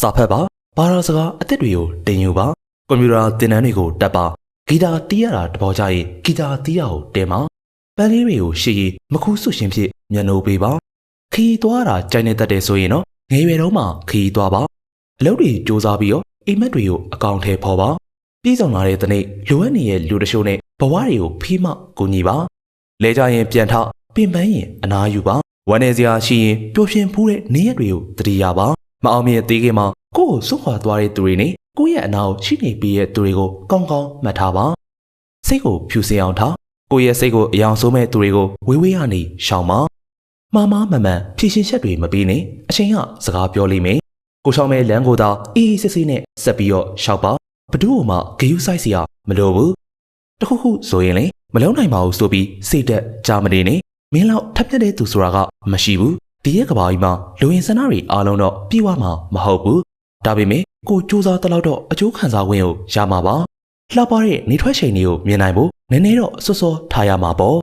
စာဖတ်ပါဘာသာစကားအသစ်တွေကိုတင်ယူပါကွန်ပျူတာသင်တန်းတွေကိုတက်ပါဂီတာတီးရတာတဘောကြရင်ဂီတာတီးရကိုတင်ပါပန်းလေးတွေကိုရှေ့ရီမခူးဆွရှင်ဖြစ်မျက်နှိုးပေးပါခီးသွားတာကြိုက်နေတတ်တယ်ဆိုရင်တော့ငယ်ရွယ်တုန်းမှခီးသွားပါအလုပ်တွေစူးစမ်းပြီးတော့အိမ်မက်တွေကိုအကောင့်ထဲပေါ်ပါပြည်ဆောင်လာတဲ့တနေ့လိုအပ်နေတဲ့လူတချို့နဲ့ဘဝတွေကိုဖိမကူညီပါလဲကြရင်ပြန်ထပင်ပန်းရင်အနာယူပါဝမ်းနေစရာရှိရင်ပျော်ရွှင်ဖူးတဲ့နေ့ရက်တွေကိုတတိယပါ မအောင်မြင်သေးခင်မှာကိုယ့်ကိုစွန့်ခွာသွားတဲ့သူတွေနဲ့ကိုယ့်ရဲ့အနာကိုရှိနေပြီးတဲ့သူတွေကိုကောင်းကောင်းမှတ်ထားပါစိတ်ကိုဖြူစင်အောင်ထားကိုယ့်ရဲ့စိတ်ကိုအယောင်ဆိုးမဲ့သူတွေကိုဝေးဝေးကနေရှောင်ပါမှားမှားမှန်မှန်ဖြည့်ရှင်းချက်တွေမပြီးနဲ့အချိန်ကစကားပြောလိမ့်မယ်ကိုချောင်းမဲ့လမ်းကိုသာအေးအေးဆေးဆေးနဲ့ဆက်ပြီးတော့ရှောက်ပါဘသူ့ကိုမှဂယုဆိုင်စီရမလိုဘူးတခုခုဆိုရင်လေမလုံးနိုင်ပါဘူးဆိုပြီးစိတ်သက်ကြာမနေနဲ့မင်းလောက်ထပ်ပြက်တဲ့သူဆိုတာကမရှိဘူး ဒီရဲ့ကဘာကြီးမှာလူဝင်ဆန္ဒတွေအားလုံးတော့ပြေဝမှာမဟုတ်ဘူးဒါပေမဲ့ကိုစူးစမ်းတလောက်တော့အကျိုးခံစား권ကိုရမှာပါလှပတဲ့နေထွက်ချိန်တွေကိုမြင်နိုင်ဖို့နည်းနည်းတော့စောစောထားရမှာပေါ့